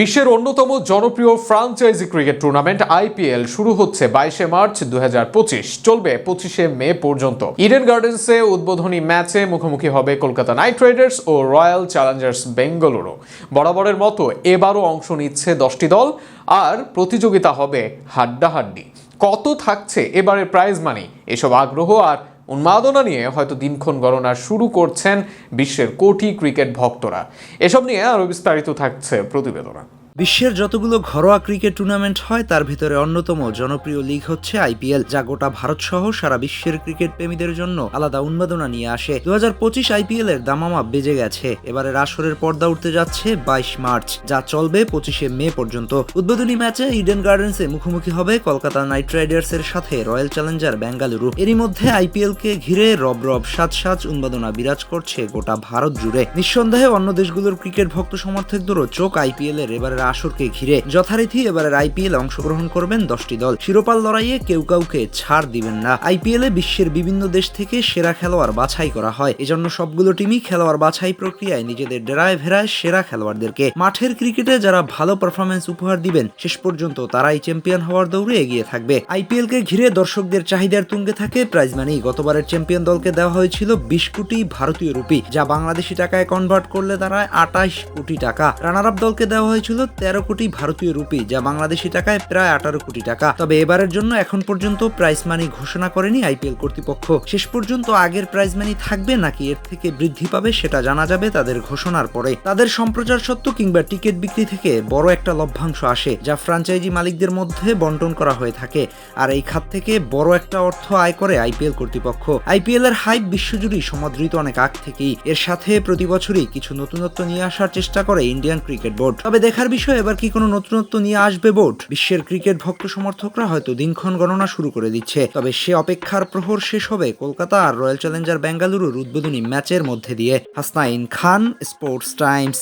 বিশ্বের অন্যতম জনপ্রিয় ফ্রাঞ্চাইজি ক্রিকেট টুর্নামেন্ট আইপিএল শুরু হচ্ছে বাইশে মার্চ দু হাজার পঁচিশ। চলবে পঁচিশে মে পর্যন্ত। ইডেন গার্ডেন্সে উদ্বোধনী ম্যাচে মুখোমুখি হবে কলকাতা নাইট রাইডার্স ও রয়্যাল চ্যালেঞ্জার্স বেঙ্গালুরু। বরাবরের মতো এবারও অংশ নিচ্ছে দশটি দল, আর প্রতিযোগিতা হবে হাড্ডাহাড্ডি। কত থাকছে এবারের প্রাইজ মানি এসব আগ্রহ আর উন্মাদনা নিয়ে হয়তো দিনক্ষণ গণনা শুরু করছেন বিশ্বের কোটি ক্রিকেট ভক্তরা। এসব নিয়ে আরও বিস্তারিত থাকছে প্রতিবেদনা। বিশ্বের যতগুলো ঘরোয়া ক্রিকেট টুর্নামেন্ট হয়, তার ভিতরে অন্যতম জনপ্রিয় লিগ হচ্ছে আইপিএল যা গোটা ভারত সহ সারা বিশ্বের ক্রিকেট প্রেমীদের জন্য আলাদা উন্মাদনা নিয়ে আসে। দু হাজার পঁচিশ আইপিএল এর দামামা বেজে গেছে। এবারের আসরের পর্দা উঠতে যাচ্ছে বাইশ মার্চ, যা চলবে পঁচিশে মে পর্যন্ত। উদ্বোধনী ম্যাচে ইডেন গার্ডেন্সে মুখোমুখি হবে কলকাতা নাইট রাইডার্স এর সাথে রয়্যাল চ্যালেঞ্জার বেঙ্গালুরু এরই মধ্যে আইপিএল কে ঘিরে রব রব সাজ সাজ উন্মাদনা বিরাজ করছে গোটা ভারত জুড়ে। নিঃসন্দেহে অন্য দেশগুলোর ক্রিকেট ভক্ত সমর্থকদেরও চোখ আইপিএল এর এবারের আসরকে ঘিরে যথারীতি এবারের আইপিএল অংশগ্রহণ করবেন দশটি দল। শিরোপাল লড়াইয়ে কেউ কাউকে ছাড় দিবেন না। আইপিএল বিশ্বের বিভিন্ন দেশ থেকে সেরা খেলোয়াড় বাছাই করা হয়। এজন্য সবগুলো টিমই খেলোয়াড় বাছাই প্রক্রিয়ায় নিজেদের ডেরায় ভেরায় সেরা খেলোয়াড়দেরকে। মাঠের ক্রিকেটে যারা ভালো পারফরমেন্স উপহার দিবেন, শেষ পর্যন্ত তারাই চ্যাম্পিয়ন হওয়ার দৌড়ে এগিয়ে থাকবে। আইপিএল কে ঘিরে দর্শকদের চাহিদার তুঙ্গে থাকে প্রাইজ মানি গতবারের চ্যাম্পিয়ন দলকে দেওয়া হয়েছিল বিশ কোটি ভারতীয় রুপি, যা বাংলাদেশি টাকায় কনভার্ট করলে দাঁড়ায় আটাইশ কোটি টাকা। রানার আপ দলকে দেওয়া হয়েছিল তেরো কোটি ভারতীয় রুপি, যা বাংলাদেশি টাকায় প্রায় আঠারো কোটি টাকা। তবে এবারের জন্য এখন পর্যন্ত প্রাইজ মানি ঘোষণা করেনি আইপিএল কর্তৃপক্ষ। শেষ পর্যন্ত আগের প্রাইজ মানি থাকবে নাকি এর থেকে বৃদ্ধি পাবে সেটা জানা যাবে তাদের ঘোষণার পরে। তাদের সম্প্রচার সত্ত্ব কিংবা টিকিট বিক্রি থেকে বড় একটা লভ্যাংশ আসে, যা ফ্রাঞ্চাইজি মালিকদের মধ্যে বন্টন করা হয়ে থাকে। আর এই খাত থেকে বড় একটা অর্থ আয় করে আইপিএল কর্তৃপক্ষ। আইপিএল এর হাইপ বিশ্বজুড়েই সমাদৃত অনেক আগ থেকেই। এর সাথে প্রতি বছরই কিছু নতুনত্ব নিয়ে আসার চেষ্টা করে ইন্ডিয়ান ক্রিকেট বোর্ড তবে দেখার বিষয় এবার কি কোনো নতুনত্ব নিয়ে আসবে বোর্ড? বিশ্বের ক্রিকেট ভক্ত সমর্থকরা হয়তো দিনক্ষণ গণনা শুরু করে দিচ্ছে। তবে সে অপেক্ষার প্রহর শেষ হবে কলকাতা আর রয়্যাল চ্যালেঞ্জার ব্যাঙ্গালুরুর উদ্বোধনী ম্যাচের মধ্যে দিয়ে। Hasnain Khan, Sports Times.